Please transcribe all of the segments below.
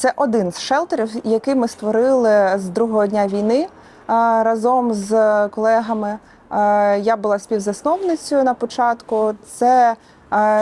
Це один з шелтерів, який ми створили з другого дня війни разом з колегами. Я була співзасновницею на початку. Це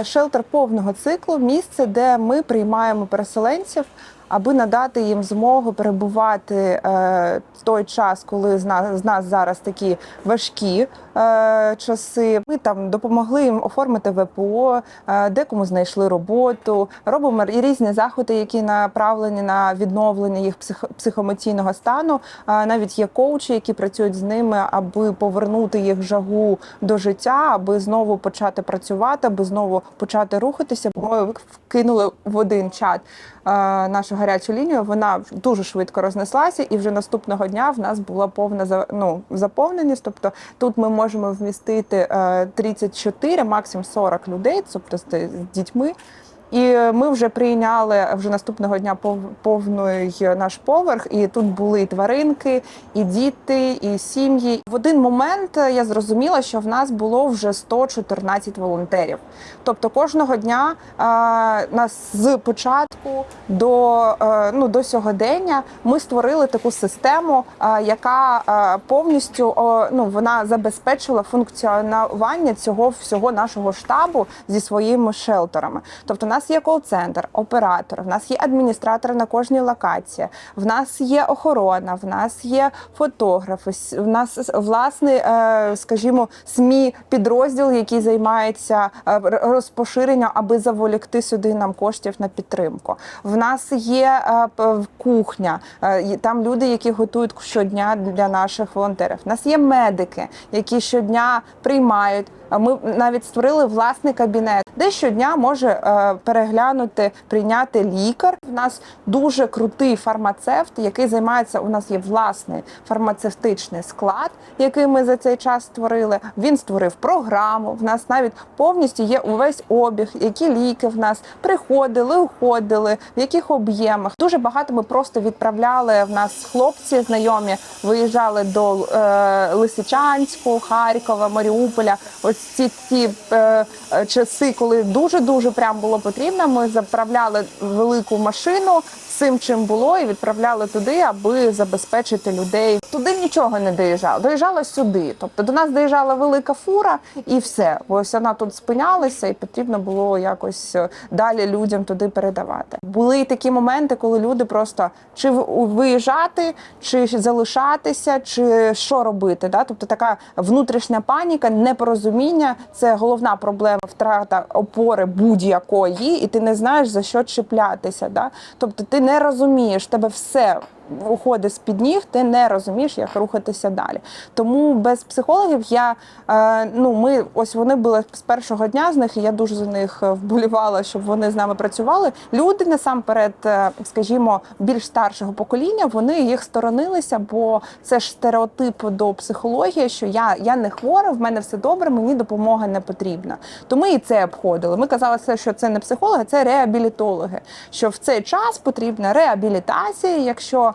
шелтер повного циклу, місце, де ми приймаємо переселенців, аби надати їм змогу перебувати е, той час, коли з нас, з нас зараз такі важкі е, часи. Ми там допомогли їм оформити ВПО, е, декому знайшли роботу. Робимо і різні заходи, які направлені на відновлення їх псих, психоемоційного стану. Е, навіть є коучі, які працюють з ними, аби повернути їх жагу до життя, аби знову почати працювати, аби знову почати рухатися. Ми вкинули в один чат нашу гарячу лінію. Вона дуже швидко рознеслася, і вже наступного дня в нас була повна ну, заповненість. Тобто тут ми можемо вмістити е, 34, максимум 40 людей, тобто з дітьми. І ми вже прийняли вже наступного дня пов- повний наш поверх, і тут були і тваринки, і діти, і сім'ї. В один момент я зрозуміла, що в нас було вже 114 волонтерів. Тобто кожного дня е, нас з початку до, е, ну, до сьогодення ми створили таку систему, е, яка е, повністю ну, вона забезпечила функціонування цього всього нашого штабу зі своїми шелтерами. Тобто, у нас є кол-центр, оператор, в нас є адміністратор на кожній локації, в нас є охорона, в нас є фотографи, в нас власний, е, скажімо, СМІ підрозділ, який займається е, розпоширенням, аби заволікти сюди нам коштів на підтримку. В нас є е, кухня, там люди, які готують щодня для наших волонтерів. У нас є медики, які щодня приймають. Ми навіть створили власний кабінет, де щодня може е, переглянути, прийняти лікар. У нас дуже крутий фармацевт, який займається. У нас є власний фармацевтичний склад, який ми за цей час створили. Він створив програму. В нас навіть повністю є увесь обіг, які ліки в нас приходили, уходили, в яких об'ємах. Дуже багато ми просто відправляли. В нас хлопці знайомі виїжджали до е, Лисичанську, Харкова, Маріуполя. Ось ці ті е, е, часи, коли дуже дуже прям було потрібно. Ми заправляли велику машину цим, чим було, і відправляли туди, аби забезпечити людей. Туди нічого не доїжджало. Доїжджало сюди. Тобто до нас доїжджала велика фура, і все. Ось вона тут спинялася, і потрібно було якось е, далі людям туди передавати. Були й такі моменти, коли люди просто чи виїжджати, чи залишатися, чи що робити. Да? Тобто така внутрішня паніка, непорозуміння це головна проблема, втрата опори будь-якої, і ти не знаєш за що чіплятися. Да? Тобто ти не розумієш, тебе все. Уходить з під ніг, ти не розумієш, як рухатися далі. Тому без психологів я е, ну ми ось вони були з першого дня з них, і я дуже за них е, вболівала, щоб вони з нами працювали. Люди насамперед, е, скажімо, більш старшого покоління, вони їх сторонилися, бо це ж стереотип до психології, що я, я не хвора, в мене все добре, мені допомога не потрібна. То ми і це обходили. Ми казали, що це не психологи, це реабілітологи. Що в цей час потрібна реабілітація, якщо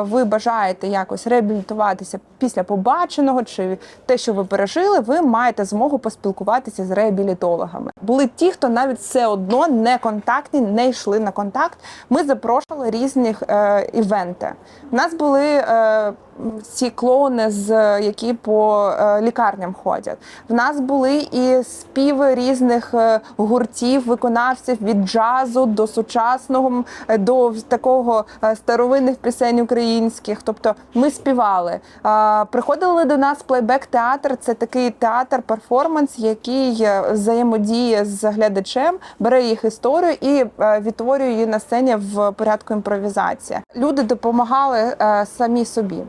ви бажаєте якось реабілітуватися після побаченого чи те, що ви пережили, ви маєте змогу поспілкуватися з реабілітологами. Були ті, хто навіть все одно не контактні, не йшли на контакт. Ми запрошували різних е, івенти. У нас були е, ці клоуни, з які по е, лікарням ходять. В нас були і співи різних е, гуртів, виконавців від джазу до сучасного, е, до такого е, старовинних пісень українських. Тобто ми співали. Приходили до нас плейбек-театр. Це такий театр-перформанс, який е, взаємодіє з глядачем, бере їх історію і е, відтворює її на сцені в порядку імпровізації. Люди допомагали е, самі собі.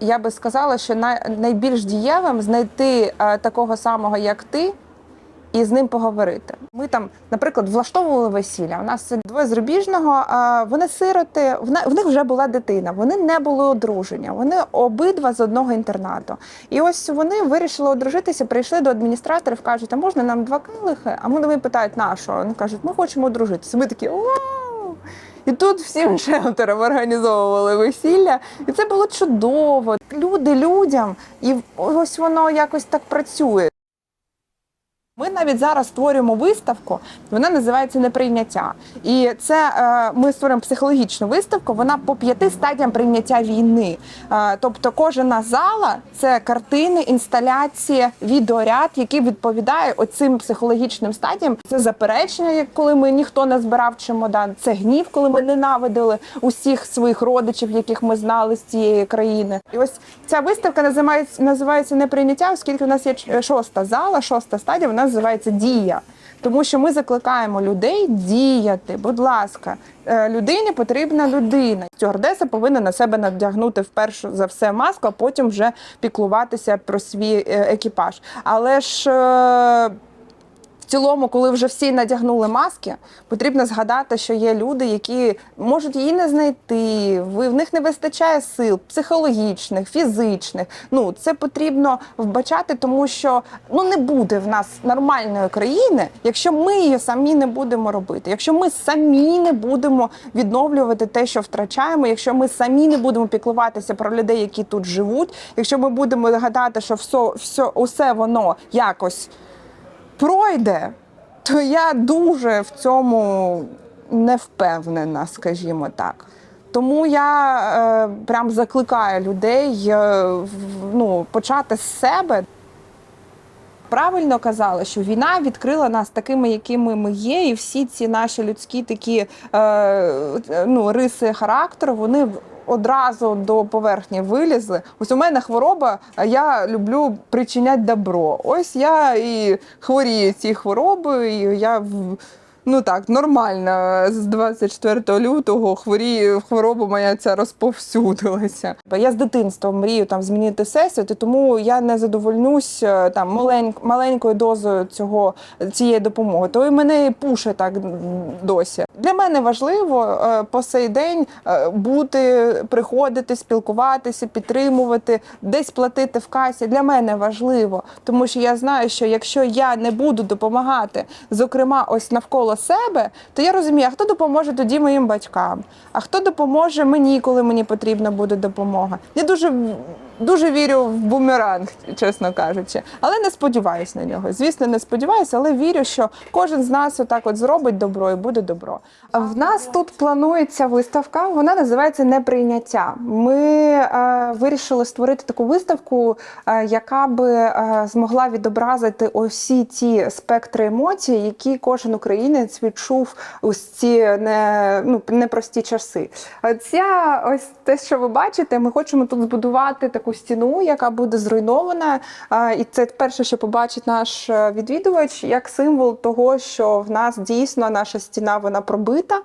Я би сказала, що найбільш дієвим знайти такого самого, як ти, і з ним поговорити. Ми там, наприклад, влаштовували весілля. У нас двоє зарубіжного. Вони сироти, в них вже була дитина. Вони не були одружені. Вони обидва з одного інтернату. І ось вони вирішили одружитися, прийшли до адміністраторів, кажуть, а можна нам два килихи? А вони питають, на що? Вони кажуть, ми хочемо одружитися. Ми такі вау! І тут всім шелтерам організовували весілля, і це було чудово. Люди людям, і ось воно якось так працює. Навіть зараз створюємо виставку, вона називається Неприйняття. І це е, ми створюємо психологічну виставку. Вона по п'яти стадіям прийняття війни. Е, тобто, кожна зала це картини, інсталяції, відеоряд, який відповідає оцим психологічним стадіям. Це заперечення, коли ми ніхто не збирав чемодан. Це гнів, коли ми ненавидили усіх своїх родичів, яких ми знали з цієї країни. І ось ця виставка називається називається Неприйняття, оскільки у нас є шоста зала, шоста стадія. Вона називається Дія. Тому що ми закликаємо людей діяти. Будь ласка, Е, людині потрібна людина. Стюардеса повинна на себе надягнути вперше за все маску, а потім вже піклуватися про свій е, екіпаж. Але ж е, цілому, коли вже всі надягнули маски, потрібно згадати, що є люди, які можуть її не знайти. ви- В них не вистачає сил психологічних, фізичних. Ну це потрібно вбачати, тому що ну не буде в нас нормальної країни, якщо ми її самі не будемо робити. Якщо ми самі не будемо відновлювати те, що втрачаємо, якщо ми самі не будемо піклуватися про людей, які тут живуть, якщо ми будемо гадати, що все, все усе воно якось пройде, то я дуже в цьому не впевнена, скажімо так. Тому я е, прям закликаю людей е, ну, почати з себе. Правильно казали, що війна відкрила нас такими, якими ми є, і всі ці наші людські такі е, ну, риси характеру, вони одразу до поверхні вилізли. Ось у мене хвороба, а я люблю причиняти добро. Ось я і хворію цією хворобою, і я Ну так, нормально. З 24 лютого хворію, хвороба моя ця розповсюдилася. Я з дитинства мрію там змінити всесвіт, і тому я не задовольнюсь е, там малень, маленькою дозою цього цієї допомоги. То і мене пуше так досі. Для мене важливо е, по сей день е, бути, приходити, спілкуватися, підтримувати, десь платити в касі. Для мене важливо, тому що я знаю, що якщо я не буду допомагати, зокрема, ось навколо себе, то я розумію, а хто допоможе тоді моїм батькам, а хто допоможе мені, коли мені потрібна буде допомога. Я дуже дуже вірю в бумеранг, чесно кажучи, але не сподіваюся на нього. Звісно, не сподіваюся, але вірю, що кожен з нас отак от зробить добро і буде добро. В нас тут планується виставка. Вона називається Неприйняття. Ми е, вирішили створити таку виставку, е, яка би е, змогла відобразити усі ті спектри емоцій, які кожен українець відчув ось ці не, ну, непрості часи. Ця ось те, що ви бачите, ми хочемо тут збудувати таку стіну, яка буде зруйнована. І це перше, що побачить наш е, відвідувач, як символ того, що в нас дійсно наша стіна вона пробита.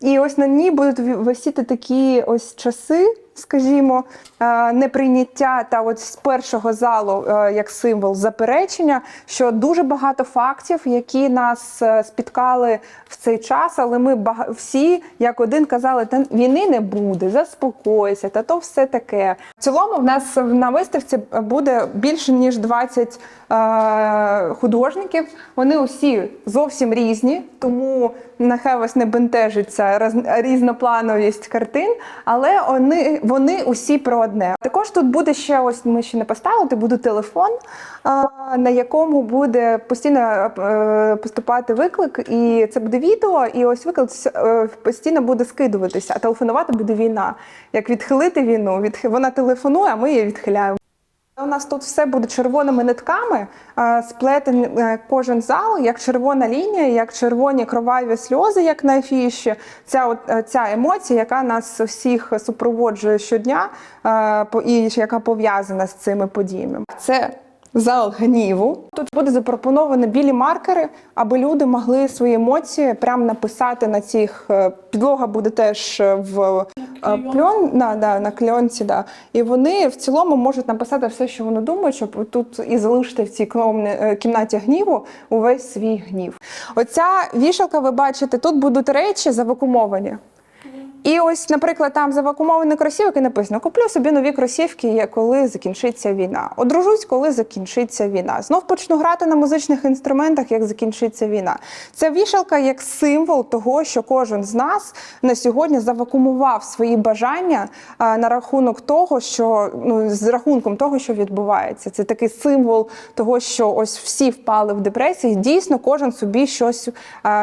І ось на ній будуть висіти такі ось часи. Скажімо, е, неприйняття та от з першого залу е, як символ заперечення, що дуже багато фактів, які нас е, спіткали в цей час, але ми всі як один казали, та війни не буде, заспокойся, та то все таке. В цілому в нас на виставці буде більше ніж 20 е, художників. Вони усі зовсім різні, тому нехай вас не бентежиться різноплановість картин, але вони, вони усі про одне. Також тут буде ще ось ми ще не поставили, буде телефон, на якому буде постійно е, поступати виклик, і це буде відео, і ось виклик е, постійно буде скидуватися, а телефонувати буде війна. Як відхилити війну? Вона телефонує, а ми її відхиляємо. У нас тут все буде червоними нитками, е, сплетений е, кожен зал, як червона лінія, як червоні кроваві сльози, як на афіші. Ця от е, ця емоція, яка нас всіх супроводжує щодня, і яка пов'язана з цими подіями. Це зал гніву. Тут буде запропоновано білі маркери, аби люди могли свої емоції прямо написати на цих е, підлога буде теж е, в е, пльон, да, да, на кльонці. Да. І вони в цілому можуть написати все, що вони думають, щоб тут і залишити в цій е, кімнаті гніву увесь свій гнів. Оця вішалка, ви бачите, тут будуть речі завакумовані. І ось, наприклад, там завакумований кросівок і написано: куплю собі нові кросівки, коли закінчиться війна. Одружусь, коли закінчиться війна. Знов почну грати на музичних інструментах, як закінчиться війна. Це вішалка як символ того, що кожен з нас на сьогодні завакумував свої бажання на рахунок того, що ну з рахунком того, що відбувається. Це такий символ того, що ось всі впали в депресії. Дійсно, кожен собі щось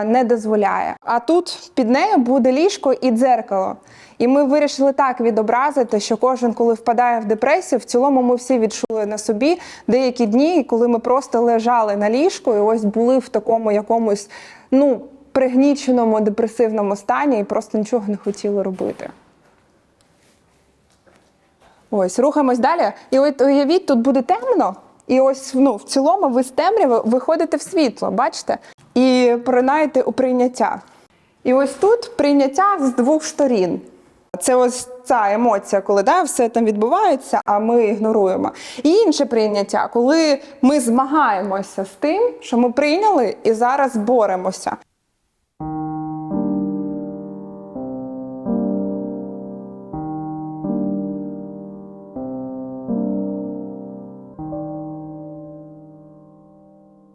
не дозволяє. А тут під нею буде ліжко і дзеркало. І ми вирішили так відобразити, що кожен, коли впадає в депресію, в цілому ми всі відчули на собі деякі дні, коли ми просто лежали на ліжку і ось були в такому якомусь ну пригніченому депресивному стані і просто нічого не хотіли робити. Ось, рухаємось далі. І от уявіть, тут буде темно, і ось ну, в цілому ви з темряви виходите в світло, бачите? І поринаєте у прийняття. І ось тут прийняття з двох сторін. Це ось ця емоція, коли да, все там відбувається, а ми ігноруємо. І інше прийняття, коли ми змагаємося з тим, що ми прийняли і зараз боремося.